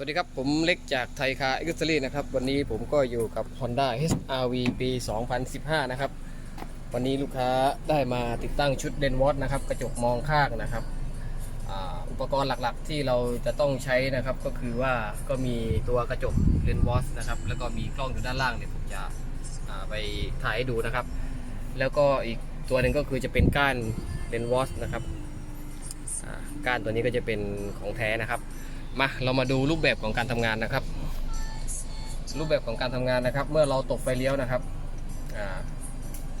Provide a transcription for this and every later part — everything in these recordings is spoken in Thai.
สวัสดีครับ ผมเล็กจากไทยคาเอ็กซ์ตรีนะครับ วันนี้ผมก็อยู่กับ Honda HRV ปี 2015 นะครับ วันนี้ลูกค้าได้มาติดตั้งชุดเดนวอตนะครับ กระจกมองข้างนะครับออุปกรณ์หลักๆ ที่เราจะต้องใช้นะครับ ก็คือว่าก็มีตัวกระจกเลนวอสนะครับ แล้วก็มีกล้องอยู่ด้านล่างเนี่ยผมจะไปถ่ายให้ดูนะครับ แล้วก็อีกตัวหนึ่งก็คือจะเป็นก้านเลนวอสนะครับก้านตัวนี้ก็จะเป็นของแท้นะครับ มาเรามาดูรูปแบบของการทำงานนะครับ รูปแบบของการทำงานนะครับ เมื่อเราตกไฟเลี้ยวนะครับ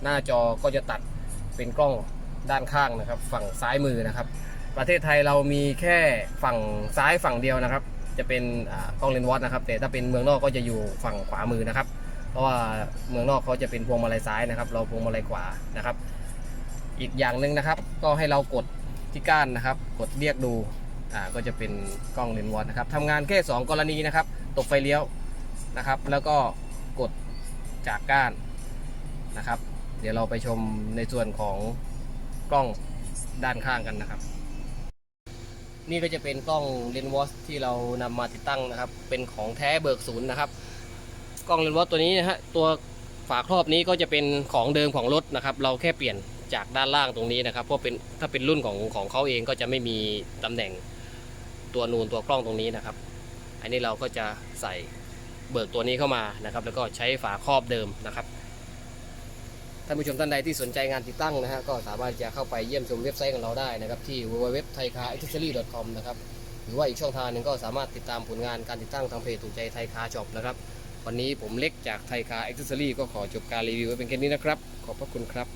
หน้าจอก็จะตัดเป็นกล้องด้านข้างนะครับ ฝั่งซ้ายมือนะครับ ประเทศไทยเรามีแค่ฝั่งซ้ายฝั่งเดียวนะครับ จะเป็นกล้องเลนส์วอตนะครับ แต่ถ้าเป็นเมืองนอกก็จะอยู่ฝั่งขวามือนะครับ เพราะว่าเมืองนอกเขาจะเป็นพวงมาลัยซ้ายนะครับ เราพวงมาลัยขวานะครับ อีกอย่างหนึ่งนะครับ ก็ให้เรากดที่ก้านนะครับ กดเรียกดู อ่าก็จะเป็นกล้องเลนส์วอตนะครับทำงานแค่ 2 กรณีนะครับ ตกไฟเลี้ยวนะครับ แล้วก็กดจากก้านนะครับ เดี๋ยวเราไปชมในส่วนของกล้องด้านข้างกันนะครับ นี่ก็จะเป็นกล้องเลนส์วอตที่เรานำมาติดตั้งนะครับ เป็นของแท้เบิกศูนย์นะครับ กล้องเลนส์วอตตัวนี้นะฮะตัวฝาครอบนี้ก็จะเป็นของเดิมของรถนะครับ เราแค่เปลี่ยนจากด้านล่างตรงนี้นะครับ เพราะเป็นถ้าเป็นรุ่นของของเขาเองก็จะไม่มีตำแหน่ง ตัวนูนตัวกล้องตรงนี้นะครับ อันนี้เราก็จะใส่เบิกตัวนี้เข้ามานะครับ แล้วก็ใช้ฝาครอบเดิมนะครับท่านผู้ชมท่านใดที่สนใจงานติดตั้งนะฮะก็สามารถจะเข้าไปเยี่ยมชมเว็บไซต์ของเราได้นะครับที่ www.thaicaraccessory.com นะครับหรือว่าอีกช่องทางหนึ่งก็สามารถติดตามผลงานการติดตั้งทางเพจถูกใจไทยคาช็อปนะครับวันนี้ผมเล็กจากไทยคาอ็กซ์เซอรี่ก็ขอจบการรีวิวไว้เป็นแค่นี้นะครับ ขอบพระคุณครับ